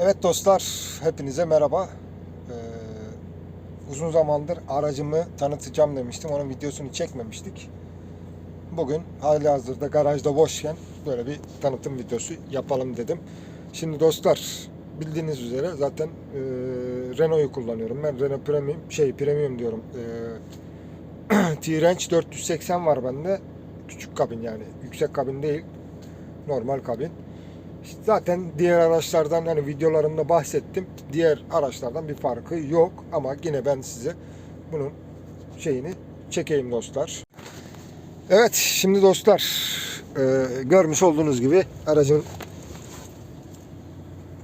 Evet dostlar, hepinize merhaba. Ee, uzun zamandır aracımı tanıtacağım demiştim. Onun videosunu çekmemiştik. Bugün hali hazırda garajda boşken böyle bir tanıtım videosu yapalım dedim. Şimdi dostlar, bildiğiniz üzere zaten e, Renault'u kullanıyorum. Ben Renault Premium, şey Premium diyorum. E, T-Range 480 var bende. Küçük kabin yani. Yüksek kabin değil. Normal kabin. Zaten diğer araçlardan hani videolarımda bahsettim. Diğer araçlardan bir farkı yok ama yine ben size bunun şeyini çekeyim dostlar. Evet şimdi dostlar e, görmüş olduğunuz gibi aracın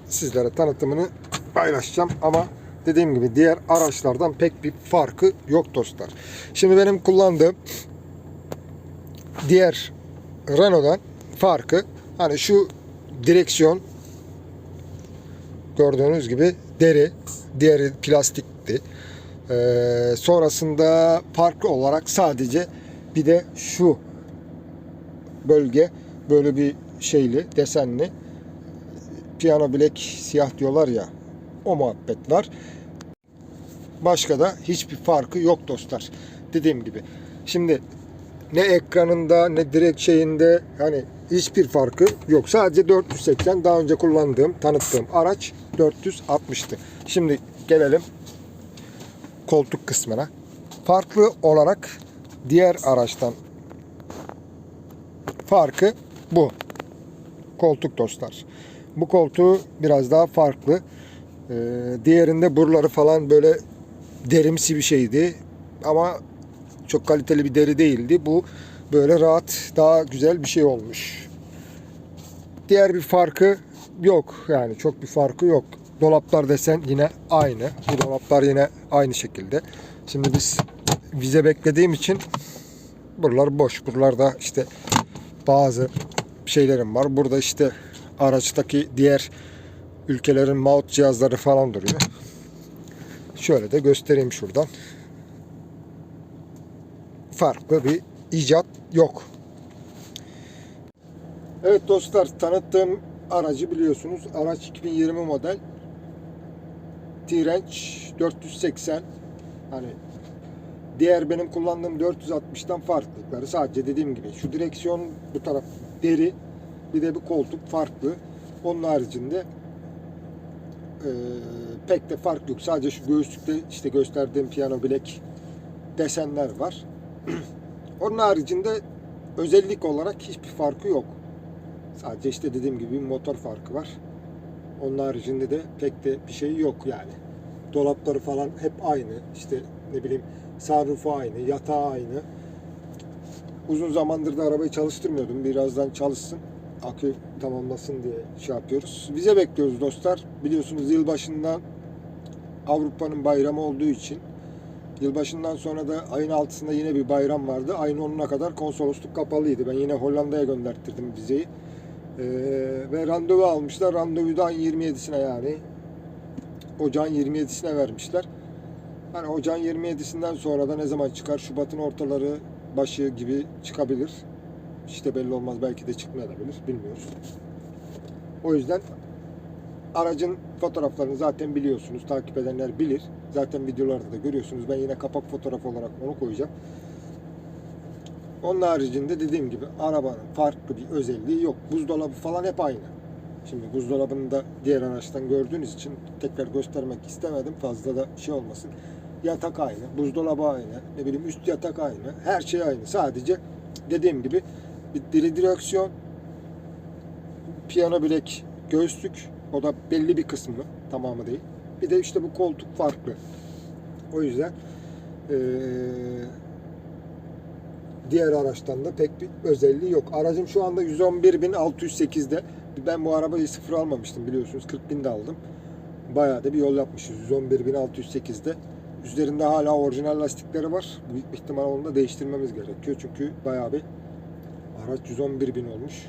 sizlere tanıtımını paylaşacağım ama dediğim gibi diğer araçlardan pek bir farkı yok dostlar. Şimdi benim kullandığım diğer Renault'dan farkı hani şu direksiyon gördüğünüz gibi deri, diğeri plastikti. Ee, sonrasında farklı olarak sadece bir de şu bölge böyle bir şeyli, desenli piyano bilek siyah diyorlar ya o muhabbet var. Başka da hiçbir farkı yok dostlar. Dediğim gibi. Şimdi ne ekranında ne direkt şeyinde hani hiçbir farkı yok. Sadece 480 daha önce kullandığım, tanıttığım araç 460'tı. Şimdi gelelim koltuk kısmına. Farklı olarak diğer araçtan farkı bu. Koltuk dostlar. Bu koltuğu biraz daha farklı. Ee, diğerinde buraları falan böyle derimsi bir şeydi. Ama çok kaliteli bir deri değildi. Bu böyle rahat, daha güzel bir şey olmuş. Diğer bir farkı yok. Yani çok bir farkı yok. Dolaplar desen yine aynı. Bu dolaplar yine aynı şekilde. Şimdi biz vize beklediğim için buralar boş. Buralarda işte bazı şeylerim var. Burada işte araçtaki diğer ülkelerin maut cihazları falan duruyor. Şöyle de göstereyim şuradan farklı bir icat yok. Evet dostlar tanıttığım aracı biliyorsunuz. Araç 2020 model. T-Range 480. Hani diğer benim kullandığım 460'tan farklılıkları sadece dediğim gibi şu direksiyon bu taraf deri bir de bir koltuk farklı. Onun haricinde e, pek de fark yok. Sadece şu göğüslükte işte gösterdiğim piyano bilek desenler var. Onun haricinde özellik olarak hiçbir farkı yok. Sadece işte dediğim gibi motor farkı var. Onun haricinde de pek de bir şey yok yani. Dolapları falan hep aynı. İşte ne bileyim sunroofu aynı, yatağı aynı. Uzun zamandır da arabayı çalıştırmıyordum. Birazdan çalışsın. Akü tamamlasın diye şey yapıyoruz. Vize bekliyoruz dostlar. Biliyorsunuz yılbaşından Avrupa'nın bayramı olduğu için Yılbaşından sonra da ayın altısında yine bir bayram vardı. Ayın 10'una kadar konsolosluk kapalıydı. Ben yine Hollanda'ya gönderttirdim vizeyi. Ee, ve randevu almışlar. Randevuyu da ayın 27'sine yani. Ocağın 27'sine vermişler. Hani ocağın 27'sinden sonra da ne zaman çıkar? Şubat'ın ortaları başı gibi çıkabilir. İşte belli olmaz. Belki de çıkmayabilir. Bilmiyoruz. O yüzden aracın fotoğraflarını zaten biliyorsunuz. Takip edenler bilir. Zaten videolarda da görüyorsunuz. Ben yine kapak fotoğrafı olarak onu koyacağım. Onun haricinde dediğim gibi arabanın farklı bir özelliği yok. Buzdolabı falan hep aynı. Şimdi buzdolabını da diğer araçtan gördüğünüz için tekrar göstermek istemedim. Fazla da şey olmasın. Yatak aynı, buzdolabı aynı, ne bileyim üst yatak aynı, her şey aynı. Sadece dediğim gibi bir diri direksiyon, piyano bilek, göğüslük, o da belli bir kısmı, tamamı değil. Bir de işte bu koltuk farklı. O yüzden eee, diğer araçtan da pek bir özelliği yok. Aracım şu anda 111.608'de. Ben bu arabayı sıfır almamıştım biliyorsunuz. 40.000'de aldım. Bayağı da bir yol yapmışız. 111.608'de. Üzerinde hala orijinal lastikleri var. Büyük ihtimal onu da değiştirmemiz gerekiyor. Çünkü bayağı bir araç 111.000 olmuş.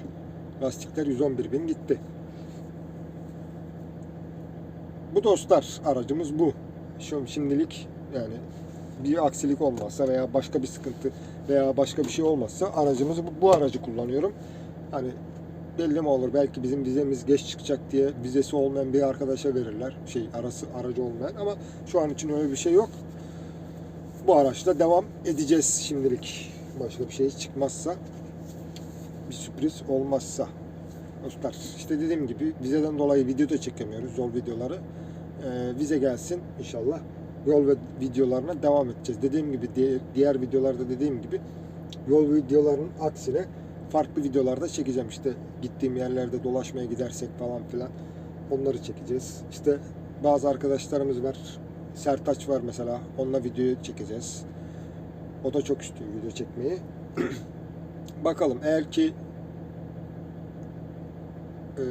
Lastikler 111.000 gitti. Bu dostlar aracımız bu. Şu şimdilik yani bir aksilik olmazsa veya başka bir sıkıntı veya başka bir şey olmazsa aracımızı bu, bu aracı kullanıyorum. Hani belli mi olur? Belki bizim vizemiz geç çıkacak diye vizesi olmayan bir arkadaşa verirler. Şey arası aracı olmayan ama şu an için öyle bir şey yok. Bu araçla devam edeceğiz şimdilik. Başka bir şey çıkmazsa bir sürpriz olmazsa. Dostlar işte dediğim gibi vizeden dolayı video da çekemiyoruz yol videoları. Ee, vize gelsin inşallah yol ve videolarına devam edeceğiz. Dediğim gibi diğer, videolarda dediğim gibi yol videolarının aksine farklı videolarda çekeceğim. İşte gittiğim yerlerde dolaşmaya gidersek falan filan onları çekeceğiz. İşte bazı arkadaşlarımız var. Sertaç var mesela. Onunla video çekeceğiz. O da çok istiyor video çekmeyi. Bakalım eğer ki eee,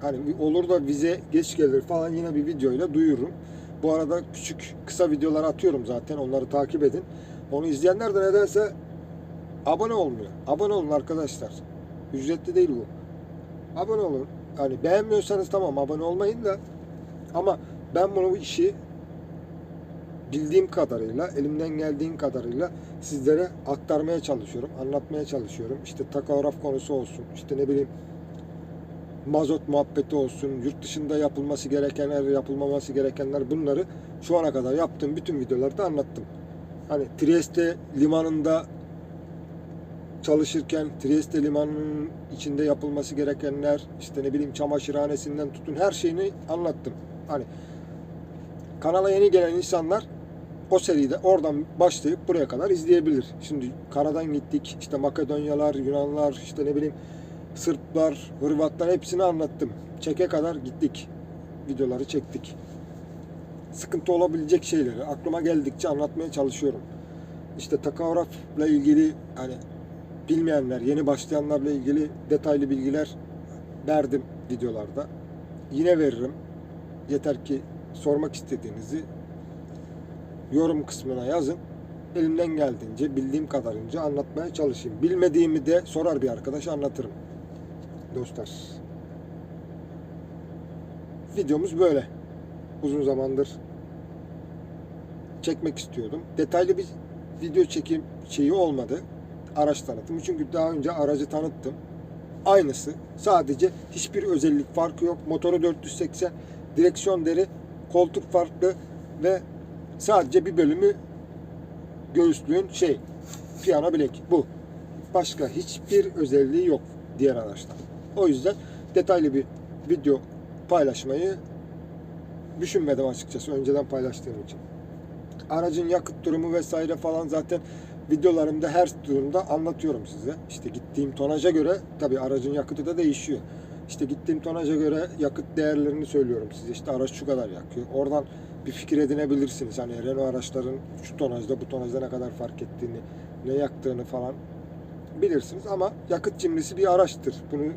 hani olur da vize geç gelir falan yine bir videoyla duyururum. Bu arada küçük kısa videolar atıyorum zaten. Onları takip edin. Onu izleyenler de nedense abone olmuyor. Abone olun arkadaşlar. Ücretli değil bu. Abone olun. Hani beğenmiyorsanız tamam abone olmayın da ama ben bunu bu işi bildiğim kadarıyla, elimden geldiğim kadarıyla sizlere aktarmaya çalışıyorum, anlatmaya çalışıyorum. İşte takograf konusu olsun, işte ne bileyim mazot muhabbeti olsun, yurt dışında yapılması gerekenler, yapılmaması gerekenler bunları şu ana kadar yaptığım bütün videolarda anlattım. Hani Trieste limanında çalışırken Trieste limanının içinde yapılması gerekenler, işte ne bileyim çamaşırhanesinden tutun her şeyini anlattım. Hani kanala yeni gelen insanlar o seride oradan başlayıp buraya kadar izleyebilir. Şimdi karadan gittik. işte Makedonyalar, Yunanlar, işte ne bileyim Sırplar, Hırvatlar hepsini anlattım. Çeke kadar gittik. Videoları çektik. Sıkıntı olabilecek şeyleri aklıma geldikçe anlatmaya çalışıyorum. İşte takografla ilgili hani bilmeyenler, yeni başlayanlarla ilgili detaylı bilgiler verdim videolarda. Yine veririm. Yeter ki sormak istediğinizi yorum kısmına yazın. Elimden geldiğince, bildiğim kadarınca anlatmaya çalışayım. Bilmediğimi de sorar bir arkadaş anlatırım. Dostlar. Videomuz böyle. Uzun zamandır çekmek istiyordum. Detaylı bir video çekim şeyi olmadı. Araç tanıtımı. Çünkü daha önce aracı tanıttım. Aynısı. Sadece hiçbir özellik farkı yok. Motoru 480, direksiyon deri, koltuk farklı ve sadece bir bölümü göğüslüğün şey piyano bilek bu. Başka hiçbir özelliği yok diğer araçtan. O yüzden detaylı bir video paylaşmayı düşünmedim açıkçası önceden paylaştığım için. Aracın yakıt durumu vesaire falan zaten videolarımda her durumda anlatıyorum size. İşte gittiğim tonaja göre tabii aracın yakıtı da değişiyor. İşte gittiğim tonaja göre yakıt değerlerini söylüyorum size. İşte araç şu kadar yakıyor. Oradan bir fikir edinebilirsiniz. Hani Renault araçların şu tonajda bu tonajda ne kadar fark ettiğini, ne yaktığını falan bilirsiniz. Ama yakıt cimrisi bir araçtır. Bunu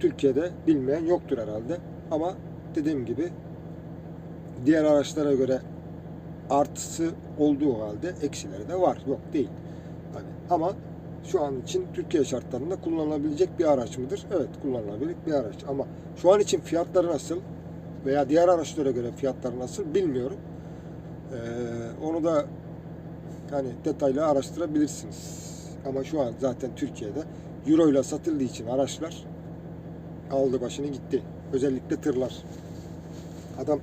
Türkiye'de bilmeyen yoktur herhalde. Ama dediğim gibi diğer araçlara göre artısı olduğu halde eksileri de var. Yok değil. Hani ama şu an için Türkiye şartlarında kullanılabilecek bir araç mıdır? Evet kullanılabilir bir araç. Ama şu an için fiyatları nasıl veya diğer araçlara göre fiyatları nasıl bilmiyorum. Ee, onu da hani detaylı araştırabilirsiniz. Ama şu an zaten Türkiye'de Euro ile satıldığı için araçlar aldı başını gitti. Özellikle tırlar. Adam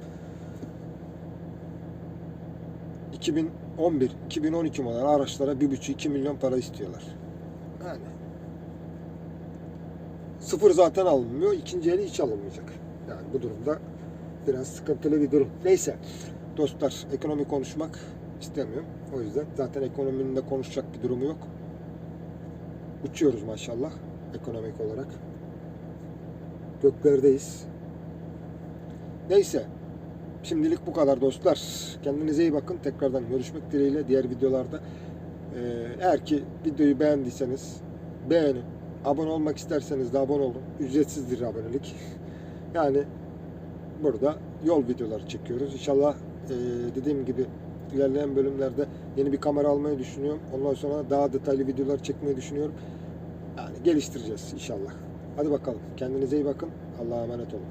2011, 2012 model araçlara 1,5-2 milyon para istiyorlar. Yani sıfır zaten alınmıyor. ikinci eli hiç alınmayacak. Yani bu durumda biraz sıkıntılı bir durum. Neyse dostlar ekonomi konuşmak istemiyorum. O yüzden zaten ekonominin de konuşacak bir durumu yok. Uçuyoruz maşallah ekonomik olarak. Göklerdeyiz. Neyse. Şimdilik bu kadar dostlar. Kendinize iyi bakın. Tekrardan görüşmek dileğiyle diğer videolarda. Ee, eğer ki videoyu beğendiyseniz beğenin. Abone olmak isterseniz de abone olun. Ücretsizdir abonelik. Yani burada yol videoları çekiyoruz. İnşallah e, dediğim gibi ilerleyen bölümlerde yeni bir kamera almayı düşünüyorum. Ondan sonra daha detaylı videolar çekmeyi düşünüyorum. Yani geliştireceğiz inşallah. Hadi bakalım. Kendinize iyi bakın. Allah'a emanet olun.